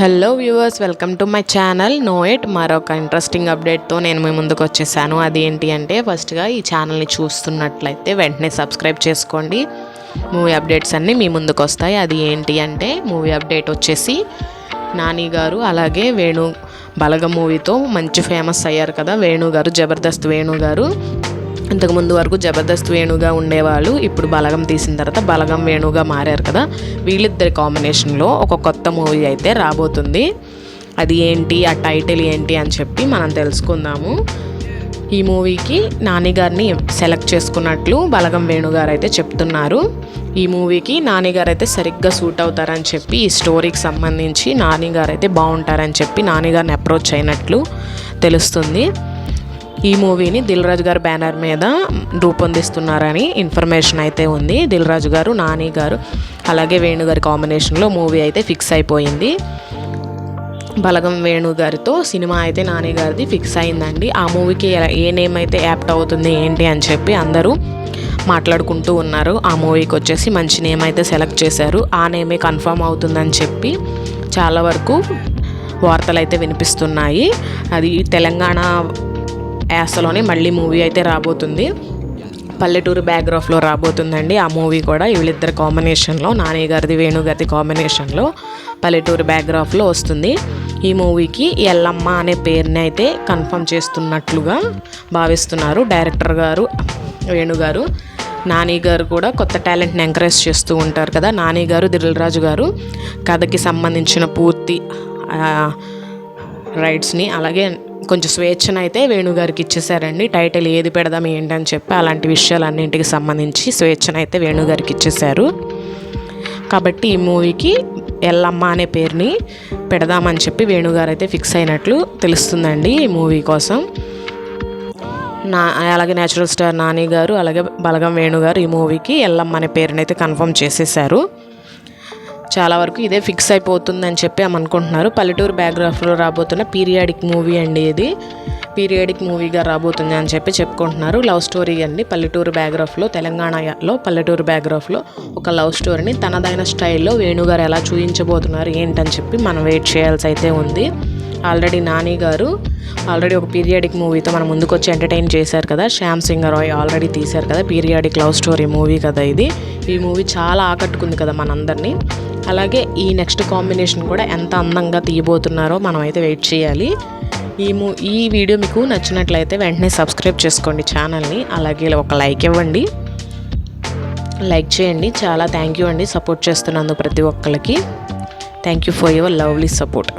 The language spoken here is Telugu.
Hello viewers welcome to my channel no it మరొక ఇంట్రెస్టింగ్ అప్డేట్తో నేను మీ ముందుకు వచ్చేసాను. అది ఏంటి అంటే ఫస్ట్గా ఈ ఛానల్ని చూస్తున్నట్లయితే వెంటనే సబ్స్క్రైబ్ చేసుకోండి. మూవీ అప్డేట్స్ అన్నీ మీ ముందుకు వస్తాయి. అది ఏంటి అంటే మూవీ అప్డేట్ వచ్చేసి నాని గారు అలాగే వేణు బలగ మూవీతో మంచి ఫేమస్ అయ్యారు కదా వేణు గారు జబర్దస్త్ వేణు గారు. ఇంతకుముందు వరకు జబర్దస్త్ వేణుగా ఉండేవాళ్ళు ఇప్పుడు బలగం తీసిన తర్వాత బలగం వేణుగా మారారు కదా. వీళ్ళిద్దరి కాంబినేషన్లో ఒక కొత్త మూవీ అయితే రాబోతుంది. అది ఏంటి ఆ టైటిల్ ఏంటి అని చెప్పి మనం తెలుసుకుందాము. ఈ మూవీకి నాని గారిని సెలెక్ట్ చేసుకున్నట్లు బలగం వేణుగారు అయితే చెప్తున్నారు. ఈ మూవీకి నాని గారు అయితే సరిగ్గా సూట్ అవుతారని చెప్పి ఈ స్టోరీకి సంబంధించి నాని గారు అయితే బాగుంటారని చెప్పి నాని గారిని అప్రోచ్ అయినట్లు తెలుస్తుంది. ఈ మూవీని దిల్ రాజు గారు బ్యానర్ మీద రూపొందిస్తున్నారని ఇన్ఫర్మేషన్ అయితే ఉంది. దిల్ రాజు గారు నాని గారు అలాగే వేణు గారి కాంబినేషన్లో మూవీ అయితే ఫిక్స్ అయిపోయింది. బలగం వేణు గారితో సినిమా అయితే నాని గారిది ఫిక్స్ అయిందండి. ఆ మూవీకి ఎలా- ఏ నేమ్ అయితే యాప్ట్ అవుతుంది ఏంటి అని చెప్పి అందరూ మాట్లాడుకుంటూ ఉన్నారు. ఆ మూవీకి వచ్చేసి మంచి నేమ్ అయితే సెలెక్ట్ చేశారు. ఆ నేమే కన్ఫర్మ్ అవుతుందని చెప్పి చాలా వరకు వార్తలు అయితే వినిపిస్తున్నాయి. అది తెలంగాణ యాసలోనే మళ్ళీ మూవీ అయితే రాబోతుంది. పల్లెటూరు బ్యాక్గ్రాఫ్లో రాబోతుందండి. ఆ మూవీ కూడా వీళ్ళిద్దరి కాంబినేషన్లో నాని గారిది వేణు కాంబినేషన్లో పల్లెటూరు బ్యాక్గ్రాఫ్లో వస్తుంది. ఈ మూవీకి ఎల్లమ్మ అనే పేరుని అయితే కన్ఫర్మ్ చేస్తున్నట్లుగా భావిస్తున్నారు డైరెక్టర్ గారు వేణుగారు నాని గారు కూడా కొత్త టాలెంట్ని ఎంకరేజ్ చేస్తూ ఉంటారు కదా నాని గారు దిల్రాజు గారు. కథకి సంబంధించిన పూర్తి రైట్స్ని అలాగే కొంచెం స్వేచ్ఛను అయితే వేణుగారికి ఇచ్చేసారండి. టైటిల్ ఏది పెడదాం ఏంటని చెప్పి అలాంటి విషయాలన్నింటికి సంబంధించి స్వేచ్ఛను అయితే వేణుగారికి ఇచ్చేశారు కాబట్టి ఈ మూవీకి ఎల్లమ్మ అనే పేరుని పెడదామని చెప్పి వేణుగారు అయితే ఫిక్స్ అయినట్లు తెలుస్తుందండి ఈ మూవీ కోసం. నా అలాగే నేచురల్ స్టార్ నాని గారు అలాగే బలగం వేణు గారు ఈ మూవీకి ఎల్లమ్మ అనే పేరునైతే కన్ఫర్మ్ చేసేసారు. చాలా వరకు ఇదే ఫిక్స్ అయిపోతుందని చెప్పి ఆమె అనుకుంటున్నారు. పల్లెటూరు బ్యాక్గ్రాఫ్లో రాబోతున్న పీరియాడిక్ మూవీ అండి ఇది. పీరియాడిక్ మూవీగా రాబోతుంది అని చెప్పి చెప్పుకుంటున్నారు. లవ్ స్టోరీ అండి. పల్లెటూరు బ్యాక్గ్రాఫ్లో తెలంగాణలో పల్లెటూరు బ్యాక్గ్రాఫ్లో ఒక లవ్ స్టోరీని తనదైన స్టైల్లో వేణుగారు ఎలా చూపించబోతున్నారు ఏంటని చెప్పి మనం వెయిట్ చేయాల్సి అయితే ఉంది. ఆల్రెడీ నాని గారు ఆల్రెడీ ఒక పీరియాడిక్ మూవీతో మన ముందుకు వచ్చి ఎంటర్టైన్ చేశారు కదా. శ్యామ్ సింగ్ రాయ్ ఆల్రెడీ తీశారు కదా పీరియాడిక్ లవ్ స్టోరీ మూవీ కదా ఇది. ఈ మూవీ చాలా ఆకట్టుకుంది కదా మనందరినీ. అలాగే ఈ నెక్స్ట్ కాంబినేషన్ కూడా ఎంత అందంగా తీయబోతున్నారో మనం అయితే వెయిట్ చేయాలి. ఈ మూ ఈ వీడియో మీకు నచ్చినట్లయితే వెంటనే సబ్స్క్రైబ్ చేసుకోండి ఛానల్ని. అలాగే ఒక లైక్ ఇవ్వండి. లైక్ చేయండి. చాలా థ్యాంక్ యూ అండి సపోర్ట్ చేస్తున్నందుకు ప్రతి ఒక్కరికి thank you for your lovely support.